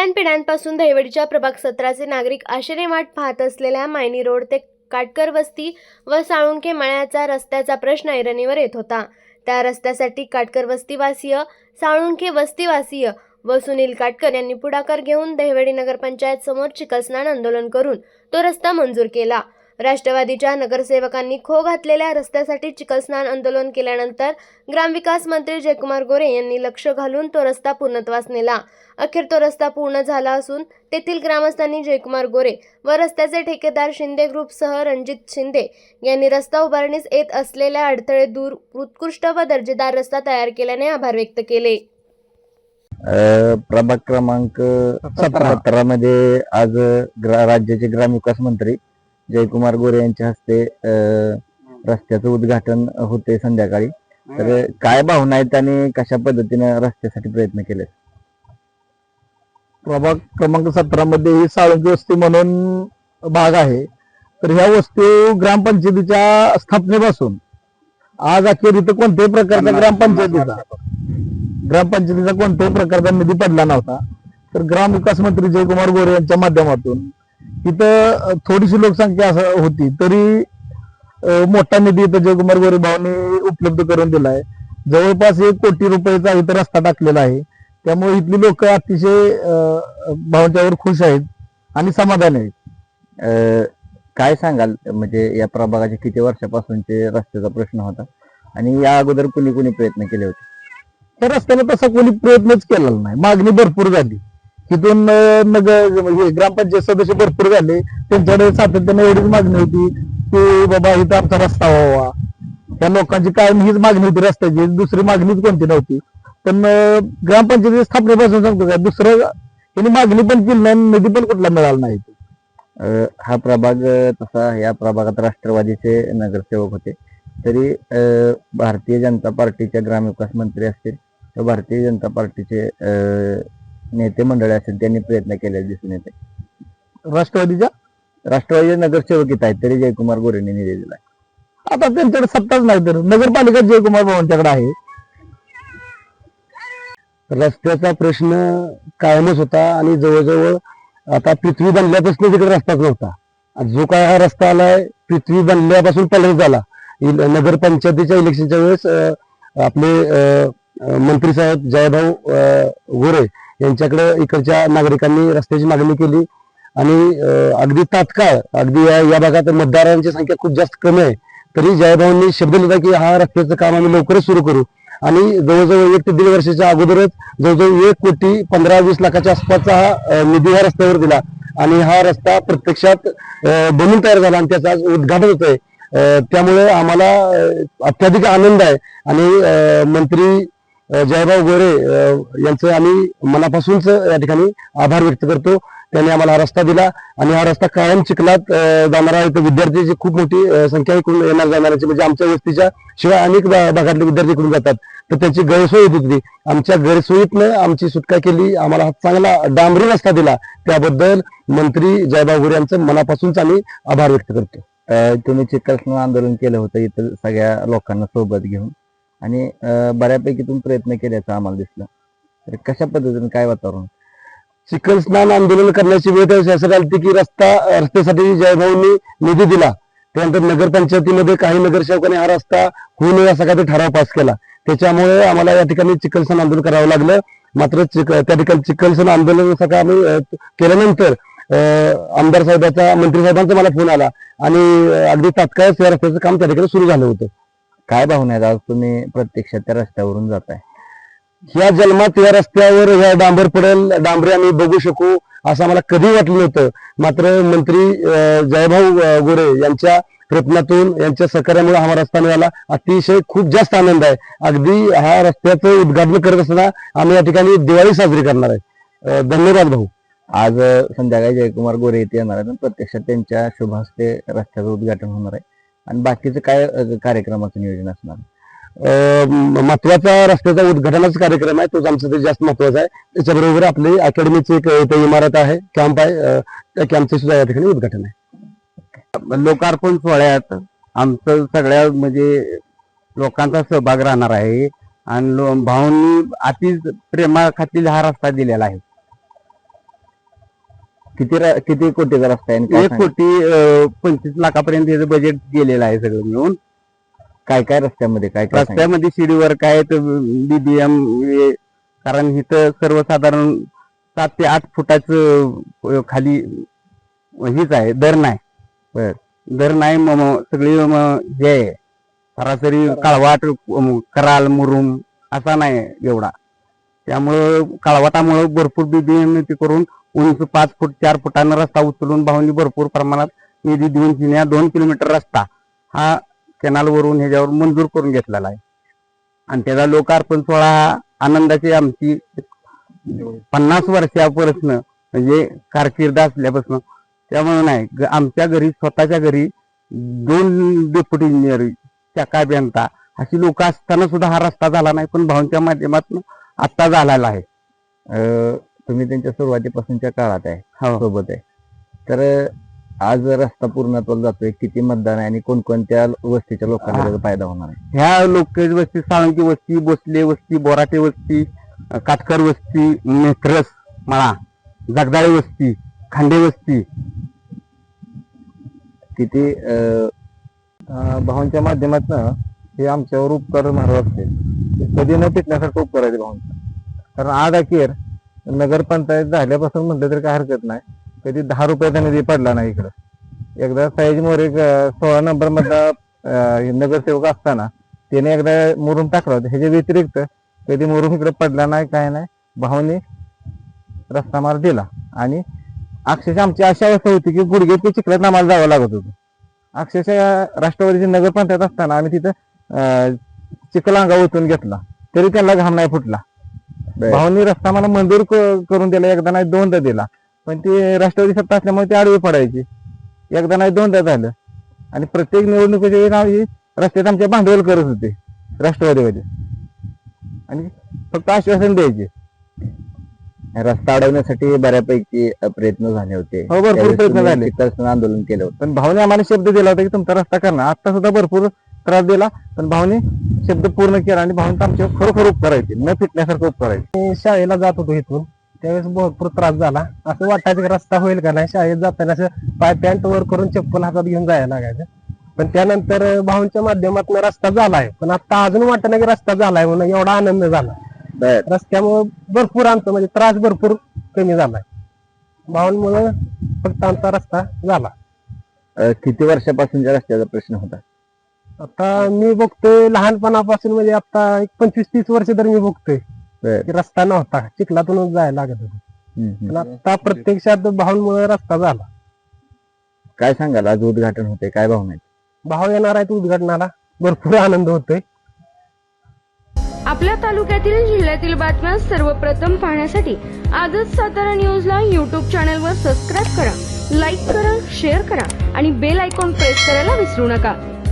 पिढ्यानपिढ्यांपासून दहिवडीच्या प्रभाग सतराचे नागरिक आशेने वाट पाहत असलेल्या मायनी रोड ते काटकर वस्ती व साळुंखे मळ्याचा रस्त्याचा प्रश्न ऐरणीवर येत होता. त्या रस्त्यासाठी काटकर वस्तीवासीय साळुंखे वस्तीवासीय व सुनील काटकर यांनी पुढाकार घेऊन दहिवडी नगरपंचायत समोर चिकलस्नान आंदोलन करून तो रस्ता मंजूर केला. राष्ट्रवादीच्या नगरसेवकांनी खो घातलेल्या रस्त्यासाठी चिकलस्नान आंदोलन केल्यानंतर ग्रामविकास मंत्री जयकुमार गोरे यांनी लक्ष घालून तो रस्ता पूर्णत्वास नेला अखेर तो रस्ता पूर्ण झाला असून तेथील ग्रामस्थांनी जयकुमार गोरे व रस्त्याचे ठेकेदार शिंदे ग्रुपसह रणजित शिंदे यांनी रस्ता उभारणीस येत असलेल्या अडथळे दूर उत्कृष्ट व दर्जेदार रस्ता तयार केल्याने आभार व्यक्त केले प्रभाग क्रमांक सतरा. सतरा मध्ये आज ग्रा- राज्याचे ग्रामविकास मंत्री जयकुमार गोरे यांच्या हस्ते अ, रस्त्याचं उद्घाटन होते संध्याकाळी. तर काय भावना आहेत आणि कशा पद्धतीने रस्त्यासाठी प्रयत्न केले प्रभाग क्रमांक सतरा मध्ये ही साळुंकी वस्ती म्हणून भाग आहे. तर ह्या वस्तू ग्रामपंचायतीच्या स्थापनेपासून आज अखेर इथं कोणत्याही प्रकारचा ग्रामपंचायतीचा. ग्रामपंचायतीचा कोणत्याही प्रकारचा निधी पडला नव्हता. तर ग्रामविकास मंत्री जयकुमार गोरे यांच्या माध्यमातून इथं थोडीशी लोकसंख्या असं होती तरी मोठा निधी इथं जयकुमार गोरे उपलब्ध करून दिलाय. जवळपास एक कोटी रुपयाचा इथं रस्ता टाकलेला आहे. त्यामुळे इथली लोक अतिशय भावांच्यावर खुश आहेत आणि समाधानी आहेत. काय सांगाल? म्हणजे या प्रभागाच्या किती वर्षापासूनचे रस्त्याचा प्रश्न होता आणि या अगोदर कुणी कुणी प्रयत्न केले होते? त्या रस्त्याने तसा कोणी प्रयत्नच केलेला नाही. मागणी भरपूर झाली. तिथून नगर हे ग्रामपंचायत सदस्य भरपूर झाले. त्यांच्याकडे सातत्याने एवढीच मागणी होती की बाबा इथं आमचा रस्ता व्हावा. त्या लोकांची कायम हीच मागणी होती रस्त्याची. दुसरी मागणीच कोणती नव्हती. पण अ, स्थापनेपासून सांगतो का दुसरं त्यांनी मागणी पण केली नाही निधी पण कुठला मिळाला नाही. हा प्रभाग तसा या प्रभागात राष्ट्रवादीचे नगरसेवक होते. तरी भारतीय जनता पार्टीच्या ग्रामविकास मंत्री असतील तर भारतीय जनता पार्टीचे नेते मंडळी असतील त्यांनी प्रयत्न केले दिसून येते. राष्ट्रवादीच्या राष्ट्रवादी नगरसेवक इथं आहेत तरी जयकुमार गोरेंनी निधी दिला आता त्यांच्याकडे सत्ताच नाही तर नगरपालिका जयकुमार भावांच्याकडे आहे. रस्त्याचा प्रश्न कायमच होता आणि जवळजवळ आता पृथ्वी बनल्यापासून तिकडे रस्ताच नव्हता. आणि जो काय हा रस्ता आलाय पृथ्वी बनल्यापासून पहिल्यांदा झाला. नगरपंचायतीच्या इलेक्शनच्या वेळेस आपले मंत्री साहेब जयभाऊ गोरे यांच्याकडे इकडच्या नागरिकांनी रस्त्याची मागणी केली आणि अगदी तात्काळ अगदी या या भागात मतदारांची संख्या खूप जास्त कमी आहे. तरी जयभाऊंनी शब्द लिहिला की हा रस्त्याचं काम आम्ही लवकरच सुरू करू. आणि जवळजवळ एक ते दीड वर्षाच्या अगोदरच जवळजवळ एक कोटी पंधरा वीस लाखाच्या आसपासचा हा निधी ह्या रस्त्यावर दिला. आणि हा रस्ता प्रत्यक्षात बनून तयार झाला आणि त्याचं आज उद्घाटन होत आहे त्यामुळे आम्हाला अत्याधिक आनंद आहे. आणि मंत्री जयभाऊ गोरे यांचं आम्ही मनापासूनच या ठिकाणी आभार व्यक्त करतो. त्यांनी आम्हाला हा रस्ता दिला आणि हा रस्ता कायम चिखलात जाणारा इथं विद्यार्थ्यांची खूप मोठी संख्या इकडून येणार जाणाऱ्याची म्हणजे आमच्या वस्तीच्या शिवाय अनेक भागातले विद्यार्थी इकडून जातात. तर त्याची गैरसोय होती तिथे. आमच्या गैरसोयीतनं आमची सुटका केली आम्हाला हा चांगला डांबरी रस्ता दिला. त्याबद्दल मंत्री जयभाऊ गोरे यांचं मनापासूनच आम्ही आभार व्यक्त करतो. तुम्ही चिकलस्नान आंदोलन केलं होतं इथं सगळ्या लोकांना सोबत घेऊन. आणि बऱ्यापैकी तुम्ही प्रयत्न केल्याचं आम्हाला दिसलं. तर कशा पद्धतीने काय वातावरण? चिखल स्नान आंदोलन करण्याची वेळ असं आली की रस्ता रस्त्यासाठी जयभाऊंनी निधी दिला. त्यानंतर नगरपंचायतीमध्ये काही नगरसेवकांनी हा रस्ता होऊ नये असा काही ठराव पास केला. त्याच्यामुळे आम्हाला या ठिकाणी चिखलसन आंदोलन करावं लागलं. मात्र त्या ठिकाणी चिखलसन आंदोलन सगळं आम्ही केल्यानंतर आमदार साहेबाचा मंत्री साहेबांचा मला फोन आला. आणि अगदी तात्काळ या रस्त्याचं काम त्या ठिकाणी सुरू झालं होतं. काय भावना आहेत? आज तुम्ही प्रत्यक्षात त्या रस्त्यावरून जाताय. या जन्मात या रस्त्यावर या डांबर पडेल डांबरे आम्ही बघू शकू असं आम्हाला कधी वाटलं नव्हतं. मात्र मंत्री जयभाऊ गोरे यांच्या प्रयत्नातून यांच्या सहकार्यामुळे हा रस्ता मिळाला. अतिशय खूप जास्त आनंद आहे. अगदी हा रस्त्याचं उद्घाटन करत असताना आम्ही या ठिकाणी दिवाळी साजरी करणार आहे. धन्यवाद भाऊ. आज संध्याकाळी जयकुमार गोरे येथे येणार आहेत प्रत्यक्षात त्यांच्या शुभ हस्ते रस्त्याचं उद्घाटन होणार आहे. आणि बाकीचं काय कार्यक्रमाचं नियोजन असणार? महत्त्वाचा रस्त्याचा उद्घाटनाचा कार्यक्रम आहे तोच आमचा ते जास्त महत्त्वाचा आहे. त्याच्याबरोबर आपली अकॅडमीची एक इथे इमारत आहे कॅम्प आहे त्या कॅम्पचे सुद्धा या ठिकाणी उद्घाटन आहे. लोकार्पण सोहळ्यात आमचं सगळ्या म्हणजे लोकांचा सहभाग राहणार आहे. आणि भाऊंनी अति प्रेमाखातील हा रस्ता दिलेला आहे. किती रा- किती कोटीचा रस्ता आहे आणि काय एक? कोटी अं, पंचवीस लाखापर्यंत याचं बजेट गेलेलं आहे सगळं मिळून काय काय रस्त्यामध्ये काय? रस्त्यामध्ये शिडीवर काय बीबीएम कारण इथं सर्वसाधारण सात ते आठ फुटाचं अं, खाली हीच आहे दर नाही बर. दर नाही म- म- सगळी म- हे आहे. सरासरी काळवाट अं, कराल मुरुम असा नाही एवढा त्यामुळं काळवाटामुळं भरपूर बीबीएम ते करून उंच पाच फूट चार फुटानं रस्ता उचलून भावनी भरपूर प्रमाणात निधी देऊन तिने दोन किलोमीटर रस्ता हा कॅनालवरून ह्याच्यावर मंजूर करून घेतलेला आहे. आणि त्याचा लोकार्पण सोहळा हा आनंदाची आमची पन्नास वर्षापासून म्हणजे कारकीर्द असल्यापासून त्यामुळे नाही ग- आमच्या घरी स्वतःच्या घरी दोन डेप्युटी इंजिनियर शाखा अभियंता अशी लोक असताना सुद्धा हा रस्ता झाला नाही पण भाऊंच्या माध्यमातून आत्ता झालेला आहे. तुम्ही त्यांच्या सुरुवातीपासूनच्या काळात आहे हो. सोबत आहे. तर आज रस्ता पूर्णत्वाला जातोय किती मतदान आहे आणि कोणकोणत्या वस्तीच्या लोकांना त्याचा फायदा होणार आहे? ह्या लोक वस्ती साळुंकी वस्ती भोसले वस्ती बोराटे वस्ती काटकर वस्ती मेत्रस मळा जगदाळे वस्ती खांडे वस्ती. किती भावांच्या माध्यमातून हे आमच्यावर उपकार मारत असते कधी न पिटण्यासारखं उपकार आहे भावांचा. कारण आज अखेर नगरपंचायत झाल्यापासून म्हटलं तरी काय हरकत नाही. कधी दहा रुपयाचा निधी पडला नाही इकडं. एकदा सयाजी मोरे सोळा नंबर मधला नगरसेवक असताना त्याने एकदा मुरुम टाकला होता. ह्याच्या व्यतिरिक्त कधी मुरुम इकडे पडला नाही काय नाही भावाने रस्ता मार दिला. आणि अक्षरशः आमची अशी अवस्था होती की गुडघे ते चिखलात आम्हाला जावं लागत होतं. अक्षरशः राष्ट्रवादीची नगरपंचायत असताना आम्ही तिथं चिखल अंगा ओतून घेतला. तरी त्यांना घाम नाही फुटला. भाऊनी रस्ता मला मंजूर क- करून दिला एकदा नाही दोनदा दिला. पण ते राष्ट्रवादी सत्ता असल्यामुळे ते आडवी पडायची. एकदा नाही दोनदा झालं. आणि प्रत्येक निवडणुकीच्या वेळी आम्ही रस्त्यात आमच्या भांडवल करत होते राष्ट्रवादीमध्ये. आणि फक्त आश्वासन द्यायचे. रस्ता अडवण्यासाठी बऱ्यापैकी अं, प्रयत्न झाले होते. हो भरपूर प्रयत्न तुम्ही झाले. आंदोलन केलं होतं. पण भावने आम्हाला शब्द दिला होता की तुमचा रस्ता करणार आता सुद्धा भरपूर त्रास दिला पण भावने शब्द पूर्ण केला आणि भावने आमच्यावर खरोखर उपकार करायचे न फिटण्यासारखं उपकार करायचे शाळेला जात होतो इथून. त्यावेळेस भरपूर त्रास झाला. असं वाटायचं की रस्ता होईल का नाही? शाळेत जाताना असं पाय पॅन्ट वर करून चप्पल हातात घेऊन जायला लागायचं. पण त्यानंतर भाऊंच्या माध्यमातून रस्ता झालाय. पण आता अजून वाटत की रस्ता झालाय म्हणून एवढा आनंद झाला. रस्त्यामुळे भरपूर आमचं म्हणजे त्रास भरपूर कमी झालाय. भावांमुळे फक्त आमचा रस्ता झाला. किती वर्षापासूनच्या रस्त्याचा प्रश्न होता? आता मी बघतोय लहानपणापासून म्हणजे आता एक पंचवीस तीस वर्ष तर मी बघतोय. की रस्ता नव्हता चिखलातूनच जायला लागत होता. पण आता प्रत्यक्षात भावांमुळे रस्ता झाला काय सांगाल आज उद्घाटन होते काय भावना आहेत? भाव येणार आहेत उद्घाटनाला भरपूर आनंद होतोय आपल्या तालुक्यातील जिल्ह्यातील बातम्या सर्वप्रथम पाहण्यासाठी आजच सातारा न्यूजला यूट्यूब चॅनलवर सबस्क्राईब करा लाईक करा शेअर करा आणि बेल आयकॉन प्रेस करायला विसरू नका